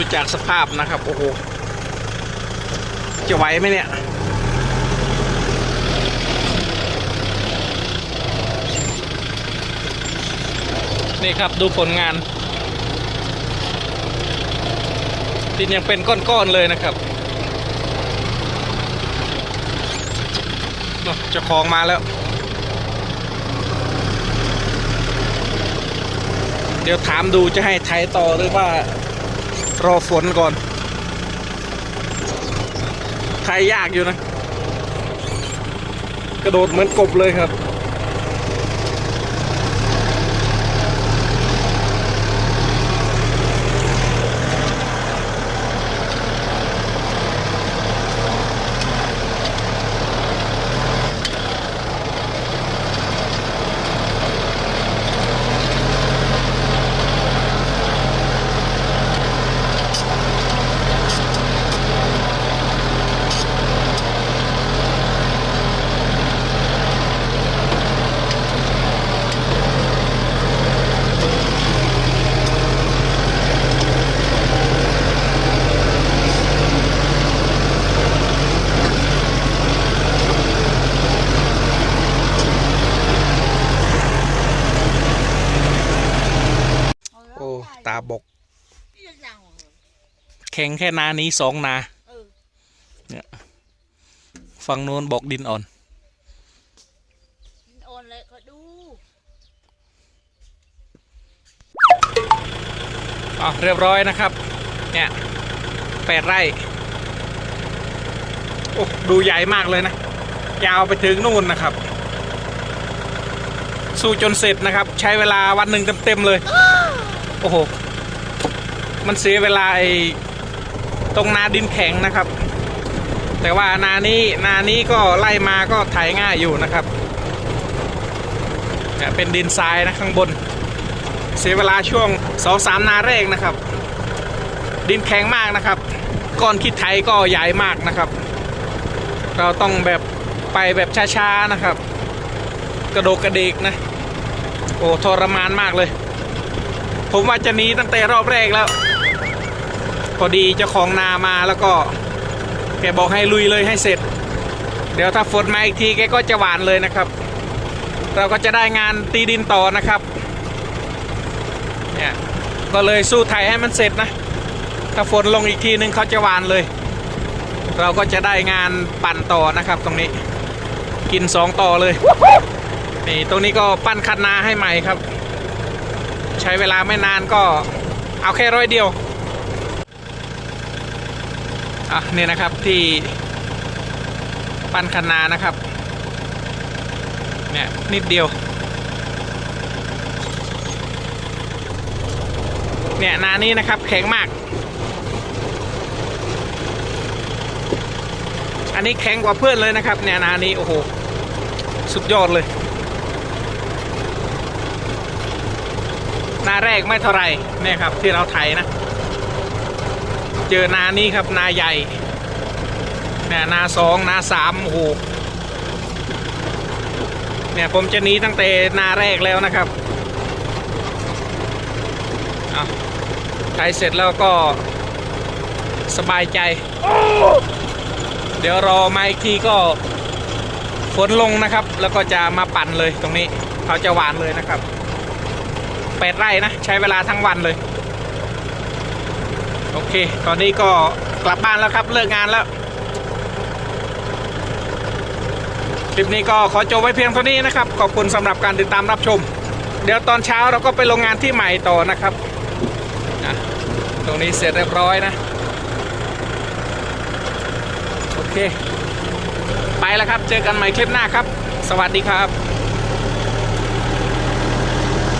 ดูจากสภาพนะครับ โอ้โห จะไหวไหมเนี่ย นี่ครับดูผลงานดินยังเป็นก้อน ๆ เลยนะครับเนอะเจ้าของมาแล้ว เดี๋ยวถามดูจะให้ไถต่อหรือว่า รอฝนก่อนไถยากอยู่นะ กระโดดเหมือนกบเลยครับ บก แข็งแค่นานี้สองนาเออเนี่ยฝั่งโน้นบอกดินอ่อนกินโอนเลยก็ดูอ๋อเรียบร้อยนะครับ เนี่ยแปดไร่โอ้ดูใหญ่มากเลยนะ ยาวไปถึงนู่นนะครับ สู้จนเสร็จนะครับ ใช้เวลาวันหนึ่งเต็มๆเลย โอ้โห มันเสียเวลาไอ้ตรงนาดินแข็งนะครับ แต่ว่านานี้นานี้ก็ไล่มาก็ไถง่ายอยู่นะครับเป็นดินทรายนะข้างบน เสียเวลาช่วงสองสามนาแรกนะครับ ดินแข็งมากนะครับก้อนขี้ไถก็ใหญ่มากนะครับ เราต้องแบบไปแบบช้าๆนะครับ กระโดกกระเดกนะ โอ้ทรมานมากเลย ผมว่าจะหนีตั้งแต่รอบแรกแล้ว พอดีเจ้าของนามาแล้วก็แกบอกให้ลุยเลยให้เสร็จ เดี๋ยวถ้าฝนมาอีกทีแกก็จะหวานเลยนะครับ เราก็จะได้งานตีดินต่อนะครับเนี่ยก็เลยสู้ไทยให้มันเสร็จนะ ถ้าฝนลงอีกทีนึงเขาจะหวานเลย เราก็จะได้งานปั่นต่อนะครับ ตรงนี้ กินสองต่อเลยนี่ตรงนี้ก็ปั้นคันนาให้ใหม่ครับ ใช้เวลาไม่นานก็เอาแค่ร้อยเดียว อะนี่นะครับที่ปั้นคันนานะครับ เนี่ย นิดเดียว เนี่ย นานี้นะครับ แข็งมาก อันนี้แข็งกว่าเพื่อนเลยนะครับ เนี่ย นานี้ โอ้โห สุดยอดเลย นาแรกไม่เท่าไรเนี่ยครับ ที่เราไถนะ เจอนานี้ครับนาใหญ่เนี่ยนาสองนาสามโอ้โหเนี่ยผมจะหนีตั้งแต่นาแรกแล้วนะครับเอาไถเสร็จแล้วก็สบายใจ เดี๋ยวรอมาอีกทีก็ฝนลงนะครับ แล้วก็จะมาปั่นเลยตรงนี้ เขาจะหวานเลยนะครับแปดไร่นะ ใช้เวลาทั้งวันเลย โอเค ตอนนี้ก็กลับบ้านแล้วครับ เลิกงานแล้ว คลิปนี้ก็ขอจบไว้เพียงเท่านี้นะครับ ขอบคุณสำหรับการติดตามรับชม เดี๋ยวตอนเช้าเราก็ไปโรงงานที่ใหม่ต่อนะครับอะตรงนี้เสร็จเรียบร้อยนะ โอเค ไปแล้วครับ เจอกันใหม่คลิปหน้าครับ สวัสดีครับ